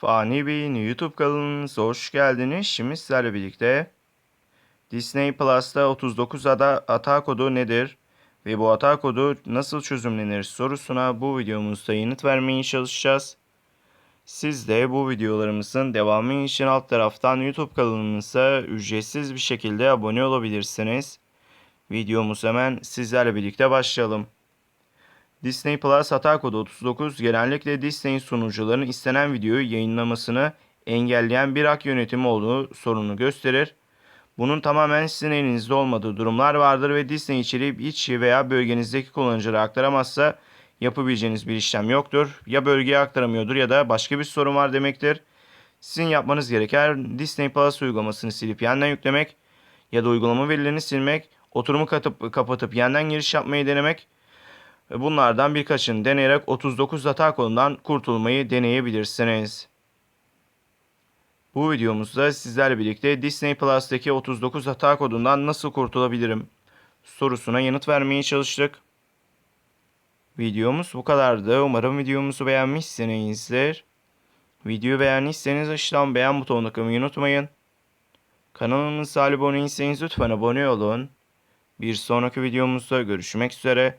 Fani Bey'in YouTube kanalınıza hoş geldiniz. Şimdi sizlerle birlikte Disney Plus'ta 39 ada hata kodu nedir ve bu hata kodu nasıl çözümlenir sorusuna bu videomuzda yanıt vermeye çalışacağız. Siz de bu videolarımızın devamı için alt taraftan YouTube kanalımıza ücretsiz bir şekilde abone olabilirsiniz. Videomuz hemen sizlerle birlikte başlayalım. Disney Plus hata kodu 39 genellikle Disney sunucuların istenen videoyu yayınlamasını engelleyen bir hak yönetimi olduğu sorunu gösterir. Bunun tamamen sizin elinizde olmadığı durumlar vardır ve Disney içeriği iç veya bölgenizdeki kullanıcılara aktaramazsa yapabileceğiniz bir işlem yoktur. Ya bölgeye aktaramıyordur ya da başka bir sorun var demektir. Sizin yapmanız gereken Disney Plus uygulamasını silip yeniden yüklemek ya da uygulama verilerini silmek, oturumu katıp, kapatıp yeniden giriş yapmayı denemek bunlardan birkaçını deneyerek 39 hata kodundan kurtulmayı deneyebilirsiniz. Bu videomuzda sizlerle birlikte Disney Plus'taki 39 hata kodundan nasıl kurtulabilirim sorusuna yanıt vermeye çalıştık. Videomuz bu kadardı. Umarım videomuzu beğenmişsinizdir. Videoyu beğendiyseniz aşağıdan beğen butonuna kılmayı unutmayın. Kanalımıza abone değilseniz lütfen abone olun. Bir sonraki videomuzda görüşmek üzere.